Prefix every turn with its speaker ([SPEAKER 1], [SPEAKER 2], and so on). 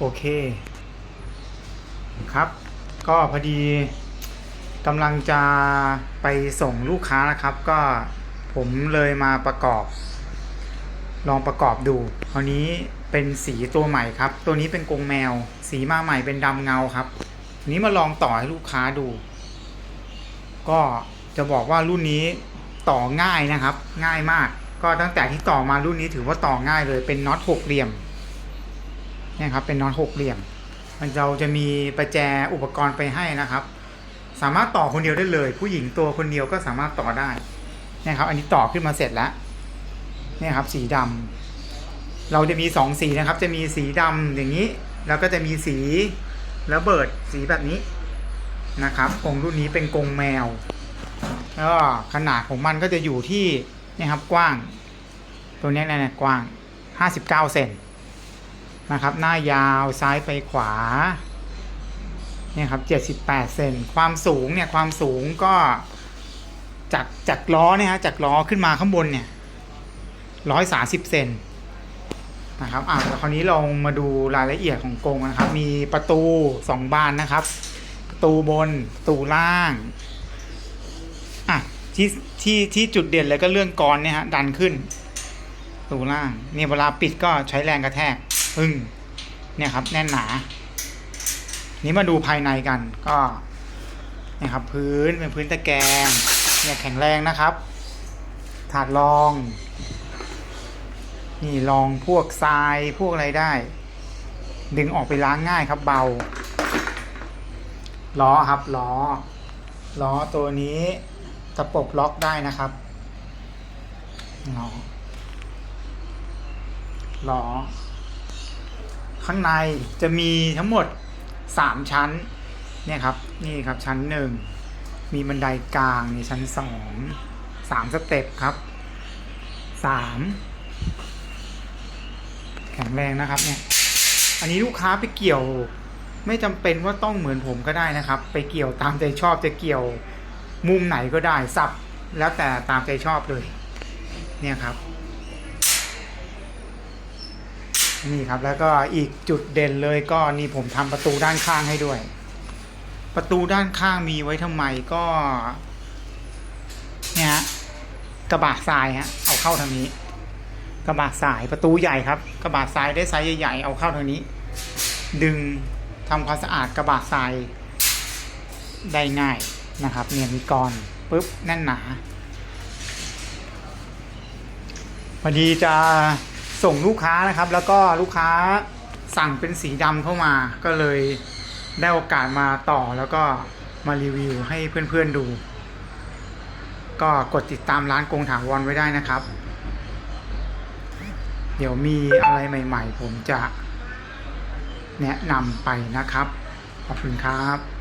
[SPEAKER 1] โอเค ครับ ก็พอดีกำลังจะไปส่งลูกค้านะครับ ก็ผมเลยมาประกอบ ลองประกอบดูคราวนี้เป็นสีตัวใหม่ครับ ตัวนี้เป็นกรงแมว สีมาใหม่เป็นดำเงาครับนี้มาลองต่อให้ลูกค้าดู ก็จะบอกว่ารุ่นนี้ต่อง่ายนะครับ ง่ายมาก ก็ตั้งแต่ที่ต่อมารุ่นนี้ถือว่าต่อง่ายเลยเป็นน็อตหกเหลี่ยม เนี่ยครับเป็นน็อตหกเหลี่ยม มันเราจะมีประแจอุปกรณ์ไปให้นะครับ สามารถต่อคนเดียวได้เลย ผู้หญิงตัวคนเดียวก็สามารถต่อได้นี่ครับ อันนี้ต่อขึ้นมาเสร็จแล้วเนี่ยครับสีดำเราจะมีสองสีนะครับ จะมีสีดำอย่างนี้ แล้วก็จะมีสีระเบิดสีแบบนี้นะครับกรงรุ่นนี้เป็นกรงแมวแล้วก็ขนาดของมันก็จะอยู่ที่นี่ครับกว้าง ตัวนี้เนี่ยกว้าง 59 เซน นะครับ หน้ายาวซ้ายไปขวาเนี่ยครับ78เซนความสูงเนี่ยความสูงก็จากจากล้อเนี่ยฮะจากล้อขึ้นมาข้างบนเนี่ย130เซนนะครับอะแล้วคราวนี้เรามาดูรายละเอียดของกรงนะครับ มีประตู2บานนะครับ ประตูบนประตูล่างอะที่ที่ที่จุดเด่นเลยก็เรื่องกรเนี่ยฮะดันขึ้นประตูล่างเนี่ยเวลาปิดก็ใช้แรงกระแทก ปึ้งเนี่ยครับแน่นหนา นี้มาดูภายในกันก็เนี่ยครับ พื้นเป็นพื้นตะแกรงเนี่ยแข็งแรงนะครับ ถาดรอง นี่รองพวกทรายพวกอะไรได้ ดึงออกไปล้างง่ายครับเบา ล้อครับล้อ ล้อตัวนี้ตะปบล็อกได้นะครับล้อล้อ ข้างในจะมีทั้งหมดสามชั้นเนี่ยครับนี่ครับชั้นหนึ่งมีบันไดกลางนี่ชั้นสองสามสเต็ปครับสามแข็งแรงนะครับเนี่ยอันนี้ลูกค้าไปเกี่ยวไม่จำเป็นว่าต้องเหมือนผมก็ได้นะครับ ไปเกี่ยวตามใจชอบจะเกี่ยวมุมไหนก็ได้สับแล้วแต่ตามใจชอบเลย เนี่ยครับ นี่ครับแล้วก็อีกจุดเด่นเลยก็นี่ผมทำประตูด้านข้างให้ด้วย ประตูด้านข้างมีไว้ทำไมก็เนี่ยฮะกระบะทรายฮะเอาเข้าทางนี้ กระบะสายประตูใหญ่ครับ กระบะทรายได้ไซส์ใหญ่ๆเอาเข้าทางนี้ ดึงทำความสะอาดกระบะทรายได้ง่ายนะครับเนี่ยมีกรปุ๊บแน่นหนาพอดีจะ ส่งลูกค้านะครับ แล้วก็ลูกค้าสั่งเป็นสีดำเข้ามา ก็เลยได้โอกาสมาต่อแล้วก็มารีวิวให้เพื่อนๆดู ก็กดติดตามร้านกงถาวรไว้ได้นะครับ เดี๋ยวมีอะไรใหม่ ๆ ผมจะแนะนำไปนะครับ ขอบคุณครับ